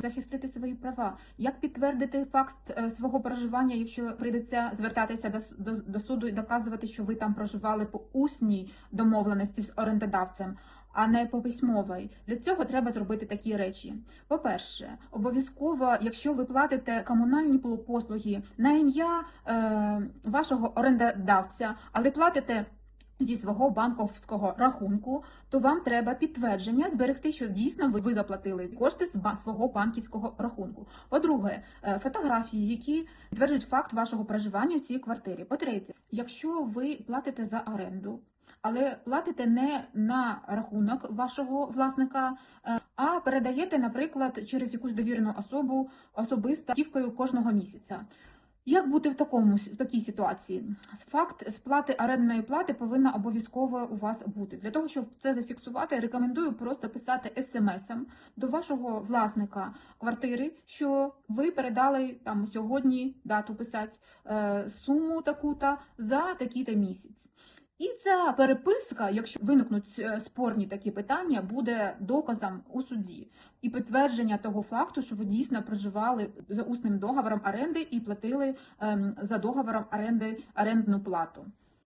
Захистити свої права? Як підтвердити факт е, свого проживання, якщо прийдеться звертатися до, до, до суду і доказувати, що ви там проживали по усній домовленості з орендодавцем, а не по письмовій? Для цього треба зробити такі речі. По-перше, обов'язково, якщо ви платите комунальні послуги на ім'я е, вашого орендодавця, але платите зі свого банковського рахунку, то вам треба підтвердження зберегти, що дійсно ви, заплатили кошти з свого банківського рахунку. По-друге, е, фотографії, які підтверджують факт вашого проживання в цій квартирі. По-третє, якщо ви платите за оренду, але платите не на рахунок вашого власника, е, а передаєте, наприклад, через якусь довірену особу особисто кожного місяця. Як бути в такому в такій ситуації? Факт сплати орендної плати повинна обов'язково у вас бути. Для того, щоб це зафіксувати, рекомендую просто писати смс-ом до вашого власника квартири, що ви передали там сьогодні дату писати е, суму таку-то за такий-то місяць. І ця переписка, якщо виникнуть е, спорні такі питання, буде доказом у суді і підтвердження того факту, що ви дійсно проживали за усним договором оренди і платили ем, за договором оренди орендну плату.